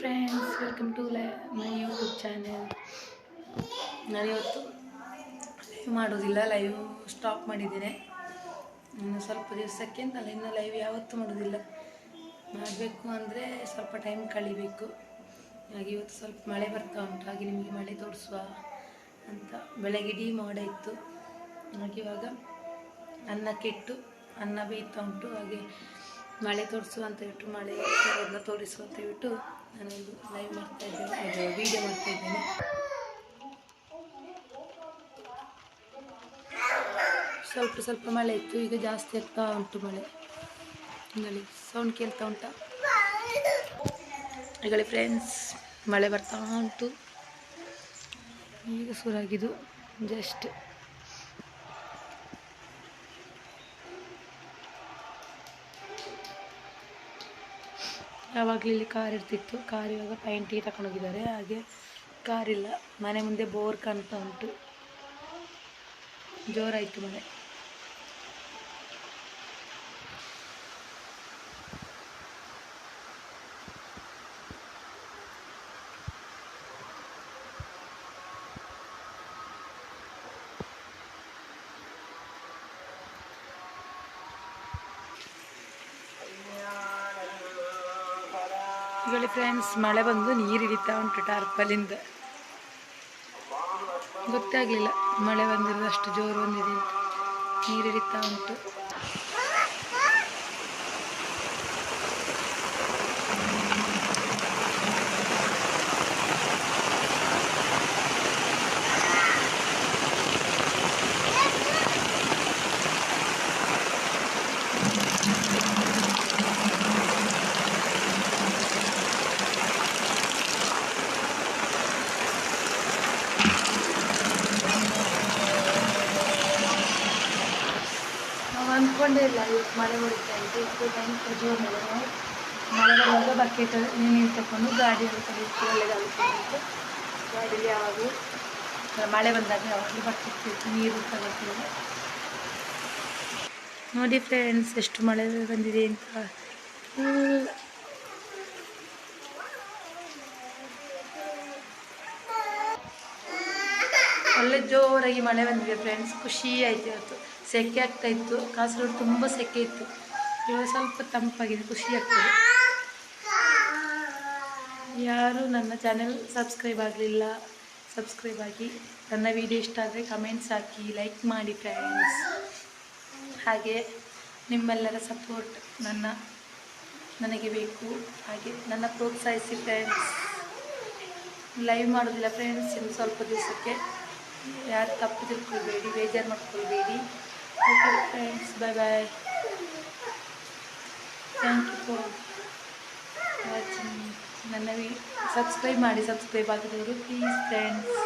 Friends welcome to ಲೈ my YouTube channel ನಾನಿವತ್ತು live ಮಾಡೋದಿಲ್ಲ ಲೈವ್ ಸ್ಟಾಪ್ ಮಾಡಿದ್ದೇನೆ. ಇನ್ನು ಸ್ವಲ್ಪ ದಿವಸಕ್ಕೆ ಅಂತಲ್ಲ ಲೈವ್ ಯಾವತ್ತೂ ಮಾಡೋದಿಲ್ಲ. ಮಾಡಬೇಕು ಅಂದರೆ ಸ್ವಲ್ಪ ಟೈಮ್ ಕಳಿಬೇಕು. ಹಾಗೆ ಇವತ್ತು ಸ್ವಲ್ಪ ಮಳೆ ಬರ್ತಾ ಉಂಟು, ಹಾಗೆ ನಿಮಗೆ ಮಳೆ ತೋರಿಸುವ ಅಂತ ಬೆಳಗ್ಗೆ ಇಡೀ ಮೋಡ ಇತ್ತು. ಹಾಗೆ ಇವಾಗ ಅನ್ನ ಕೆಟ್ಟು, ಅನ್ನ ಬೇಯ್ತಾ ಉಂಟು. ಹಾಗೆ ಮಳೆ ತೋರಿಸು ಅಂತ ಹೇಳ್ಬಿಟ್ಟು ಮಳೆ ಅದನ್ನ ತೋರಿಸು ಅಂತ ಹೇಳ್ಬಿಟ್ಟು ನಾನೊಂದು ಲೈವ್ ಮಾಡ್ತಾ ಇದ್ದೇನೆ. ಅದು ವೀಡಿಯೋ ಮಾಡ್ತಾ ಇದ್ದೇನೆ. ಸ್ವಲ್ಪ ಸ್ವಲ್ಪ ಮಳೆ ಇತ್ತು. ಈಗ ಜಾಸ್ತಿ ಆಗ್ತಾ ಉಂಟು ಮಳೆ. ಹಿಂಗಳಿ ಸೌಂಡ್ ಕೇಳ್ತಾ ಉಂಟಾ? ಈಗಲೇ ಫ್ರೆಂಡ್ಸ್ ಮಳೆ ಬರ್ತಾ ಉಂಟು. ಈಗ ಶುರುವಾಗಿದ್ದು ಜಸ್ಟ್ ಯಾವಾಗಲೂ ಇಲ್ಲಿ ಕಾರ್ ಇರ್ತಿತ್ತು. ಕಾರ್ ಇವಾಗ ಪೈಂಟಿಗೆ ತಗೊಂಡೋಗಿದ್ದಾರೆ ಹಾಗೆ ಕಾರ್ ಇಲ್ಲ. ಮನೆ ಮುಂದೆ ಬೋರ್ ಕಾಣ್ತಾ ಉಂಟು. ಜೋರಾಯಿತು ಮಳೆ ಈಗಲೇ ಫ್ರೆಂಡ್ಸ್, ಮಳೆ ಬಂದು ನೀರು ಹಿಡಿತಾ ಉಂಟು ಟಾರ್ಪಲಿಂದ. ಗೊತ್ತಾಗಲಿಲ್ಲ, ಮಳೆ ಬಂದಿರೋದು ಅಷ್ಟು ಜೋರು ಬಂದಿದೆ ನೀರು ಹಿಡಿತಾ ಉಂಟು. ನಾವು ಅಂದ್ಕೊಂಡೇ ಇಲ್ಲ ಇವತ್ತು ಮಳೆ ಬರುತ್ತೆ ಅಂತ. ಇಷ್ಟು ಟೈಮ್ ಜೋರು ಮಳೆ ನಾವು ಮಳೆ ಬರುವಾಗ ಬಕೆಟ್ ನೀರು ತಗೊಂಡು ಗಾಡಿಯಲ್ಲಿ ಕಲಿತು ಒಳ್ಳೆಯದಾಗುತ್ತೆ ಅಂತ. ಗಾಡಿಯಲ್ಲಿ ಯಾವಾಗಲೂ ಮಳೆ ಬಂದಾಗ ಯಾವಾಗಲೂ ಬಕೆಟ್ ನೀರು ತಗೋತೀವಿ ನೋಡಿ ಫ್ರೆಂಡ್ಸ್ ಎಷ್ಟು ಮಳೆ ಬಂದಿದೆ ಅಂತ. ಒಳ್ಳೆ ಜೋರಾಗಿ ಮಳೆ ಬಂದಿದೆ ಫ್ರೆಂಡ್ಸ್ ಖುಷಿ ಆಯಿತು ಇವತ್ತು. ಸೆಕೆ ಆಗ್ತಾ ಇತ್ತು. ಕಾಸರಗೋಡು ತುಂಬ ಸೆಕೆ ಇತ್ತು. ಇವಾಗ ಸ್ವಲ್ಪ ತಂಪಾಗಿದೆ, ಖುಷಿ ಆಗ್ತದೆ. ಯಾರು ನನ್ನ ಚಾನೆಲ್ ಸಬ್ಸ್ಕ್ರೈಬ್ ಆಗಲಿಲ್ಲ ಸಬ್ಸ್ಕ್ರೈಬ್ ಆಗಿ. ನನ್ನ ವಿಡಿಯೋ ಇಷ್ಟ ಆದರೆ ಕಮೆಂಟ್ಸ್ ಹಾಕಿ ಲೈಕ್ ಮಾಡಿ ಫ್ರೆಂಡ್ಸ್ ಹಾಗೆ ನಿಮ್ಮೆಲ್ಲರ ಸಪೋರ್ಟ್ ನನ್ನ, ನನಗೆ ಬೇಕು. ಹಾಗೆ ನನ್ನ ಪ್ರೋತ್ಸಾಹಿಸಿ ಫ್ರೆಂಡ್ಸ್ ಲೈವ್ ಮಾಡೋದಿಲ್ಲ ಫ್ರೆಂಡ್ಸ್ ಇನ್ನು ಸ್ವಲ್ಪ ದಿವಸಕ್ಕೆ. ಯಾರು ತಪ್ಪು ತಿಳ್ಕೊಳ್ಬೇಡಿ, ಬೇಜಾರು ಮಾಡ್ಕೊಳ್ಬೇಡಿ. Okay friends bye bye thank you for watching ನನ್ನ ವಿ ಸಬ್ಸ್ಕ್ರೈಬ್ ಮಾಡಿ ಸಬ್ಸ್ಕ್ರೈಬ್ ಆಗಿದವರು ಪ್ಲೀಸ್ ಫ್ರೆಂಡ್ಸ್